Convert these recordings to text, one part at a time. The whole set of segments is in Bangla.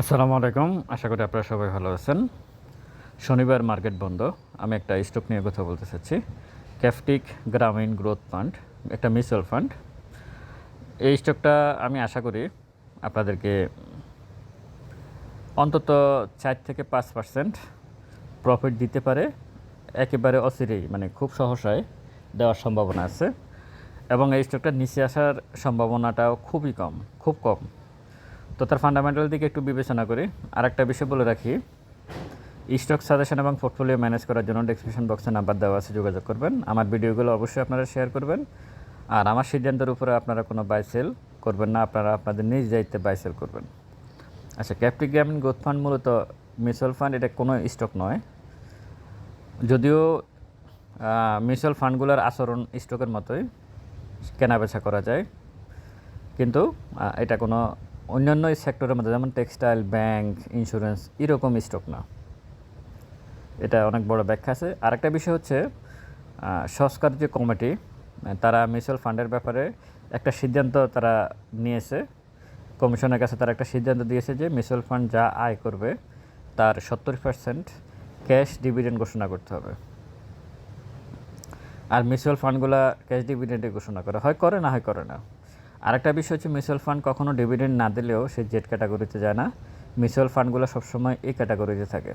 আসসালামু আলাইকুম। আশা করি আপনারা সবাই ভালো আছেন। শনিবার মার্কেট বন্ধ। আমি একটা স্টক নিয়ে কথা বলতে চাচ্ছি। ক্যাফটিক গ্রামীণ গ্রোথ ফান্ড, একটা মিউচুয়াল ফান্ড। এই স্টকটা আমি আশা করি আপনাদেরকে অন্তত চার থেকে পাঁচ পার্সেন্ট প্রফিট দিতে পারে। একেবারে অচিরেই মানে খুব সহসায় দেওয়ার সম্ভাবনা আছে। এবং এই স্টকটার নিচে আসার সম্ভাবনাটাও খুবই কম, খুব কম। তো তার ফান্ডামেন্টাল দিকে একটু বিবেচনা করি। আর একটা বিষয় বলে রাখি স্টক সাজেশন এবং পোর্টফোলিও ম্যানেজ করার জন্য ডেসক্রিপশন বক্সে নাম্বার দেওয়া আছে, যোগাযোগ করবেন। আমার ভিডিওগুলো অবশ্যই আপনারা শেয়ার করবেন। আর আমার সিদ্ধান্তের উপরে আপনারা কোনো বাই সেল করবেন না, আপনারা আপনাদের নিজ দায়িত্বে বাই সেল করবেন। আচ্ছা ক্যাপ্টিক গ্রামীণ গ্রোথ ফান্ড মূলত মিউচুয়াল ফান্ড এটা কোনো স্টক নয়। যদিও মিউচুয়াল ফান্ডগুলোর আচরণ স্টকের মতোই, কেনাবেচা করা যায়। কিন্তু এটা কোনো অন্যান্য সেক্টরের মধ্যে, যেমন টেক্সটাইল ব্যাংক ইন্স্যুরেন্স এরকম স্টক না। এটা অনেক বড় ব্যাখ্যা আছে। আরেকটা বিষয় হচ্ছে সংস্কার যে কমিটি তারা মিউচুয়াল ফান্ডের ব্যাপারে একটা সিদ্ধান্ত তারা নিয়েছে। কমিশনের কাছে তারা একটা সিদ্ধান্ত দিয়েছে যে মিউচুয়াল ফান্ড যা আয় করবে, তার সত্তর পার্সেন্ট ক্যাশ ডিভিডেন্ড ঘোষণা করতে হবে। আর মিউচুয়াল ফান্ডগুলো ক্যাশ ডিভিডেন্ডে ঘোষণা করে। হয় করে না, হয় করে না। আরেকটা বিষয় হচ্ছে মিউচুয়াল ফান্ড কখনো ডিভিডেন্ড না দিলেও সে জেড ক্যাটাগরিতে যায় না। মিউচুয়াল ফান্ডগুলো সবসময় এই ক্যাটাগরিতে থাকে।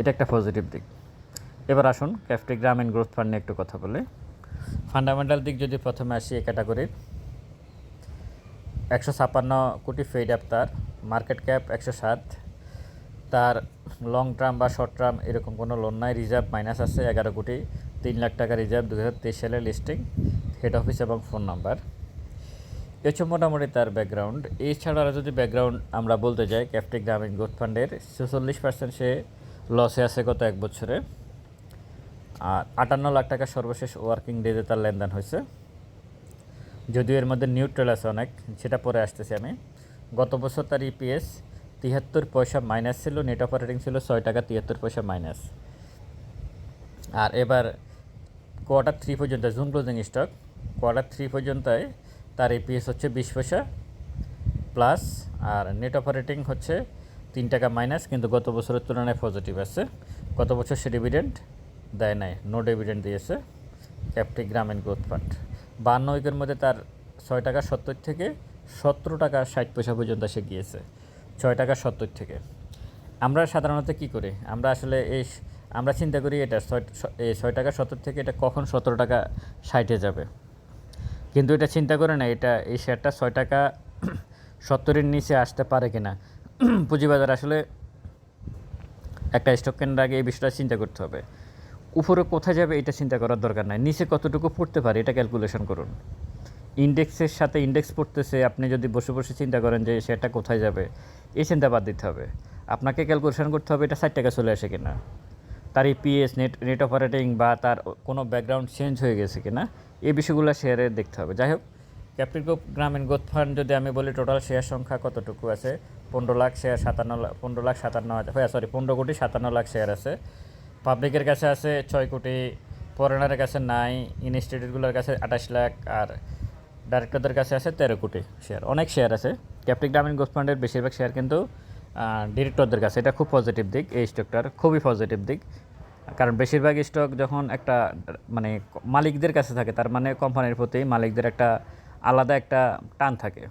এটা একটা পজিটিভ দিক। এবার আসুন ক্যাফটে গ্রামীণ গ্রোথ ফান্ড নিয়ে একটু কথা বলি। ফান্ডামেন্টাল দিক যদি প্রথমে আসি এই ক্যাটাগরির একশো ছাপ্পান্ন কোটি ফেড আপ তার। মার্কেট ক্যাপ একশো সাত তার লং টার্ম বা শর্ট টার্ম এরকম কোনো লোন নাই। রিজার্ভ মাইনাস আছে এগারো কোটি। তিন লাখ টাকা রিজার্ভ দু সালের লিস্টিং হেড অফিস এবং ফোন নাম্বার হচ্ছে মোটামুটি তার ব্যাকগ্রাউন্ড এছাড়া যদি ব্যাকগ্রাউন্ড আমরা বলতে যাই ক্যাপ্টিক গ্রামীণ গ্রোথ ফান্ডের ছেচল্লিশ পার্সেন্ট সে লসে আছে গত এক বছরে। আর আটান্ন লাখ টাকা সর্বশেষ ওয়ার্কিং ডেতে তার লেনদেন হয়েছে। যদিও এর মধ্যে নিউট্রাল আছে অনেক, সেটা পরে আসতেছি আমি। গত বছর তার ইপিএস তিয়াত্তর পয়সা মাইনাস ছিল নেট অপারেটিং ছিল ছয় টাকা তিয়াত্তর পয়সা মাইনাস আর এবার কোয়ার্টার থ্রি পর্যন্ত June closing stock quarter three পর্যন্তই তার ইপিএস হচ্ছে বিশ পয়সা প্লাস আর নেট অপারেটিং হচ্ছে তিন টাকা মাইনাস কিন্তু গত বছরের তুলনায় পজিটিভ আছে। গত বছর সে ডিভিডেন্ড দেয় নাই নো ডিভিডেন্ড দিয়েছে ক্যাপটিক গ্রামীণ গ্রোথ ফান্ড বান্ন উইকের মধ্যে তার ছয় টাকা সত্তর থেকে সতেরো টাকা ষাট পয়সা পর্যন্ত সে গিয়েছে, ছয় টাকা সত্তর থেকে। আমরা সাধারণত কি করি? আমরা আসলে এই আমরা চিন্তা করি এটা ছয় ছয় টাকা সত্তর থেকে এটা কখন সতেরো টাকা ষাটে যাবে। কিন্তু এটা চিন্তা করে না, এটা এই শেয়ারটা ছয় টাকা সত্তরের নিচে আসতে পারে কিনা। পুঁজিবাজার আসলে একটা স্টক কেনার আগে এই বিষয়টা চিন্তা করতে হবে। উপরে কোথায় যাবে এটা চিন্তা করার দরকার নাই। নিচে কতটুকু পড়তে পারে এটা ক্যালকুলেশন করুন। ইন্ডেক্সের সাথে ইন্ডেক্স পড়তেছে, আপনি যদি বসে বসে চিন্তা করেন যে শেয়ারটা কোথায় যাবে, এই চিন্তা বাদ দিতে হবে। আপনাকে ক্যালকুলেশন করতে হবে এটা ষাট টাকা চলে আসে কিনা। তার ইপিএস নেট নেট অপারেটিং বা তার কোনো ব্যাকগ্রাউন্ড চেঞ্জ হয়ে গেছে কিনা এই বিষয়গুলো শেয়ারে দেখতে হবে। যাই হোক capital group Grameen growth fund যদি আমি বলি টোটাল শেয়ার সংখ্যা কতটুকু আছে? পনেরো লাখ শেয়ার সাতান্ন লাখ পনেরো লাখ সাতান্ন হাজার হ্যাঁ সরি পনেরো কোটি সাতান্ন লাখ শেয়ার আছে। পাবলিকের কাছে আছে ছয় কোটি ফরেনারের কাছে নাই ইনস্টিটিউটগুলোর কাছে আঠাশ লাখ, আর ডাইরেক্টরদের কাছে আছে তেরো কোটি শেয়ার অনেক শেয়ার আছে। ক্যাপিটাল গ্রামীণ গ্রোথ ফান্ডের বেশিরভাগ শেয়ার কিন্তু ডিরেক্টরদের কাছে। এটা খুব পজিটিভ দিক, এই স্টকটার খুবই পজিটিভ দিক। কারণ বেশিরভাগ স্টক যখন একটা মানে মালিকদের কাছে থাকে, তার মানে কোম্পানির প্রতি মালিকদের একটা আলাদা একটা টান থাকে।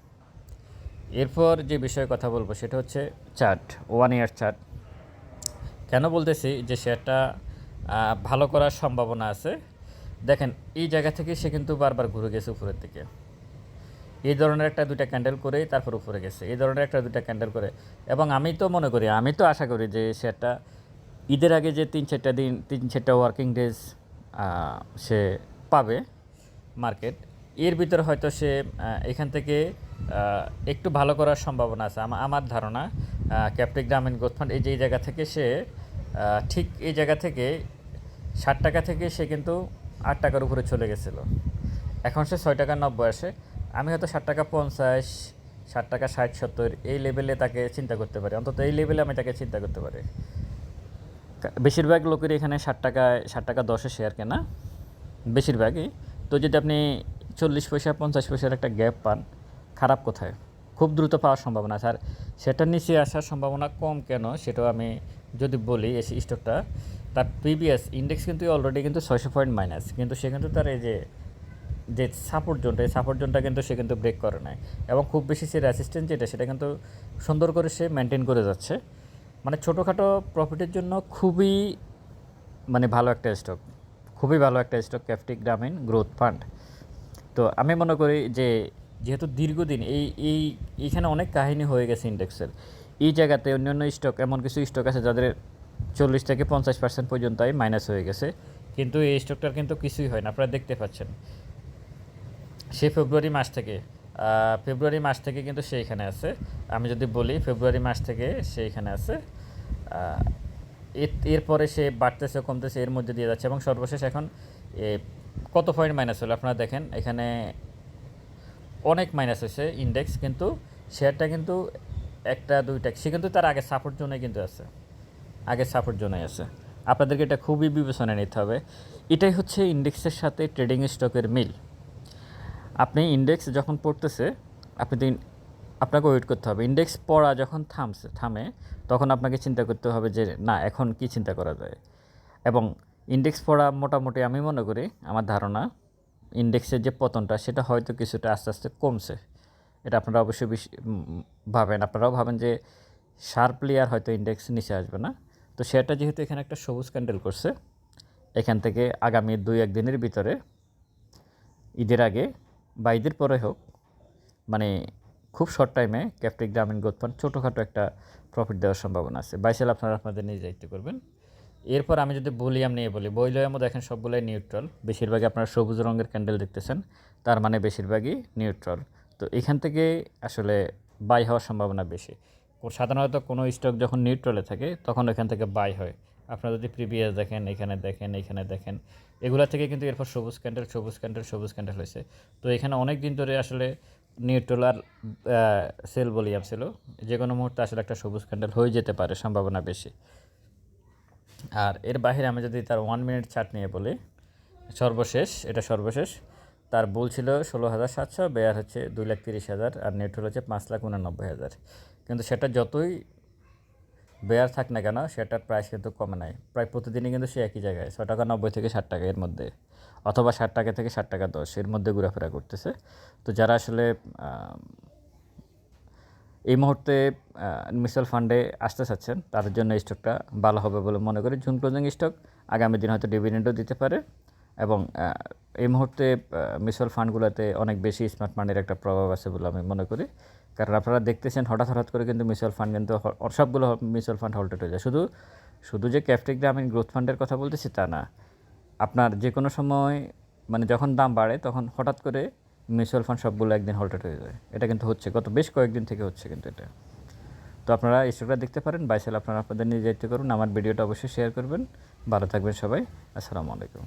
এরপর যে বিষয়ে কথা বলব সেটা হচ্ছে চার্ট ওয়ান ইয়ার চার্ট কেন বলতেছি যে শেয়ারটা ভালো করার সম্ভাবনা আছে? দেখেন, এই জায়গা থেকে সে কিন্তু বারবার ঘুরে গেছে উপরের দিকে। এই ধরনের একটা দুইটা ক্যান্ডেল করেই তারপর উপরে গেছে। এই ধরনের একটা দুইটা ক্যান্ডেল করে। এবং আমি তো মনে করি, আমি তো আশা করি যে শেয়ারটা ঈদের আগে যে তিন চারটা দিন, তিন চারটা ওয়ার্কিং ডেজ সে পাবে মার্কেট এর ভিতরে হয়তো সে এখান থেকে একটু ভালো করার সম্ভাবনা আছে। আমার ধারণা ক্যাপ্টিক গ্রামীণ গ্রোথ ফান্ড এই যে, এই জায়গা থেকে সে ঠিক এই জায়গা থেকে ষাট টাকা থেকে সে কিন্তু আট টাকার উপরে চলে গেছিল। এখন সে ছয় টাকা নব্বই আসে। আমি হয়তো ষাট টাকা পঞ্চাশ, ষাট টাকা ষাট সত্তর, এই লেভেলে তাকে চিন্তা করতে পারি। অন্তত এই লেভেলে আমি তাকে চিন্তা করতে পারি। বেশিরভাগ লোকের এখানে ষাট টাকায় ষাট টাকা দশে শেয়ার কেনা, বেশিরভাগই। তো যদি আপনি চল্লিশ পয়সা, পঞ্চাশ পয়সার একটা গ্যাপ পান, খারাপ কোথায়? খুব দ্রুত পাওয়ার সম্ভাবনা আছে। আর সেটার নিচে আসার সম্ভাবনা কম কেন সেটাও আমি যদি বলি এই স্টকটা তার প্রিভিয়াস ইন্ডেক্স কিন্তু অলরেডি কিন্তু ছয়শো পয়েন্ট মাইনাস কিন্তু সে কিন্তু তার এই যে যে সাপোর্ট জোনটা এই সাপোর্ট জোনটা কিন্তু সে কিন্তু ব্রেক করে নাই। এবং খুব বেশি সে রেসিস্ট্যান্ট যেটা, সেটা কিন্তু সুন্দর করে সে মেনটেন করে যাচ্ছে। মানে ছোটোখাটো প্রফিটের জন্য খুবই মানে ভালো একটা স্টক খুবই ভালো একটা স্টক ক্যাপটিক গ্রামীণ গ্রোথ ফান্ড তো আমি মনে করি যে, যেহেতু দীর্ঘদিন এই এই এইখানে অনেক কাহিনী হয়ে গেছে ইন্ডেক্সের এই জায়গাতে অন্যান্য স্টক এমন কিছু স্টক আছে যাদের চল্লিশ থেকে পঞ্চাশ পার্সেন্ট পর্যন্তই মাইনাস হয়ে গেছে। কিন্তু এই স্টকটার কিন্তু কিছুই হয় না, আপনারা দেখতে পাচ্ছেন। সে ফেব্রুয়ারি মাস থেকে ফেব্রুয়ারি মাস থেকে কিন্তু সে এখানে আছে। আমি যদি বলি, ফেব্রুয়ারি মাস থেকে সে এখানে আছে। এর- এরপরে সে বাড়তেছে কমতেছে, এর মধ্যে দিয়ে যাচ্ছে। এবং সর্বশেষ এখন কত পয়েন্ট মাইনাস হলো আপনারা দেখেন, এখানে অনেক মাইনাস হয়েছে ইন্ডেক্স কিন্তু শেয়ারটা কিন্তু একটা, দুইটা, সে কিন্তু তার আগে সাপোর্ট জোনে কিন্তু আছে। আগে সাপোর্ট জোনে আছে। আপনাদেরকে এটা খুবই বিবেচনায় নিতে হবে। এটাই হচ্ছে ইন্ডেক্সের সাথে ট্রেডিং স্টকের মিল। আপনি ইন্ডেক্স যখন পড়তেছে, আপনি দিন আপনাকে ওয়েট করতে হবে। ইন্ডেক্স পড়া যখন থামছে, থামে, তখন আপনাকে চিন্তা করতে হবে যে, না, এখন কি চিন্তা করা যায়? এবং ইন্ডেক্স পড়া মোটামুটি আমি মনে করি, আমার ধারণা ইন্ডেক্সের যে পতনটা, সেটা হয়তো কিছুটা আস্তে আস্তে কমছে। এটা আপনারা অবশ্যই বেশি ভাবেন। আপনারাও ভাবেন যে শার্পলি আর হয়তো ইন্ডেক্স নিচে আসবে না। তো সেটা যেহেতু এখানে একটা সবুজ ক্যান্ডেল করছে, এখান থেকে আগামী দুই, একদিনের ভিতরে, ঈদের আগে বা ঈদের পরে হোক মানে খুব শর্ট টাইমে ক্যাপটিক গ্রামীণ ফান্ড ছোটোখাটো একটা প্রফিট দেওয়ার সম্ভাবনা আছে। বাইসেল আপনারা আপনাদের নিজ দায়িত্ব করবেন। এরপর আমি যদি বলিয়াম নিয়ে বলি বইলয়ামও দেখেন সবগুলোই নিউট্রাল বেশিরভাগই আপনারা সবুজ রঙের ক্যান্ডেল দেখতেছেন, তার মানে বেশিরভাগই নিউট্রাল তো এখান থেকে আসলে বাই হওয়ার সম্ভাবনা বেশি। সাধারণত কোনো স্টক যখন নিউট্রালে থাকে, তখন এখান থেকে বাই হয়। আপনারা যদি প্রিভিয়াস দেখেন, এখানে দেখেন এখানে দেখেন, এগুলা থেকে কিন্তু এরপর সবুজ ক্যান্ডেল সবুজ ক্যান্ডেল সবুজ ক্যান্ডেল হয়েছে। তো এখানে অনেক দিন ধরে আসলে নিউট্রাল আর সেল বলিয়াম ছিল যে কোনো মুহূর্তে আসলে একটা সবুজ ক্যান্ডেল হয়ে যেতে পারে, সম্ভাবনা বেশি। আর এর বাইরে আমি যদি তার ওয়ান মিনিট চার্ট নিয়ে বলি, সর্বশেষ, এটা সর্বশেষ, তার বল ছিল ষোলো হাজার সাতশো বেয়ার হচ্ছে দুই লাখ তিরিশ হাজার, আর নেট্রোল হচ্ছে পাঁচ লাখ উনানব্বই হাজার। কিন্তু সেটা যতই বেয়ার থাক না কেন, সেটার প্রাইস কিন্তু কমে নাই। প্রায় প্রতিদিনই কিন্তু সে একই জায়গায়, ছয় টাকা নব্বই থেকে ষাট টাকা এর মধ্যে। অথবা ষাট টাকা থেকে ষাট টাকা দশ এর মধ্যে ঘোরাফেরা করতেছে। তো যারা আসলে এই মুহূর্তে মিউচুয়াল ফান্ডে আসতে চাচ্ছেন, তাদের জন্য স্টকটা ভালো হবে বলে মনে করি। জুন ক্লোজিং স্টক আগামী দিন হয়তো ডিভিডেন্ডও দিতে পারে। এবং এই মুহূর্তে মিউচুয়াল ফান্ডগুলোতে অনেক বেশি স্মার্ট মানির একটা প্রভাব আছে বলে আমি মনে করি। কারণ আপনারা দেখতেছেন হঠাৎ হঠাৎ করে কিন্তু মিউচুয়াল ফান্ড কিন্তু সবগুলো মিউচুয়াল ফান্ড হল্টেড হয়ে যায়। শুধু শুধু যে ক্যাপটিক গ্রামীণ গ্রোথ ফান্ডের কথা বলতেছি তা না। আপনার যে কোনো সময় মানে যখন দাম বাড়ে, তখন হঠাৎ করে মিউচুয়াল ফান্ড সবগুলো একদিন হল্টেড হয়ে যায়। এটা কিন্তু হচ্ছে, গত বেশ কয়েকদিন থেকে হচ্ছে কিন্তু এটা। তো আপনারা স্টকটা দেখতে পারেন বাইসেল আপনারা আপনাদের নিজে দায়িত্ব করুন। আমার ভিডিওটা অবশ্যই শেয়ার করবেন। ভালো থাকবেন সবাই। আসসালামু আলাইকুম।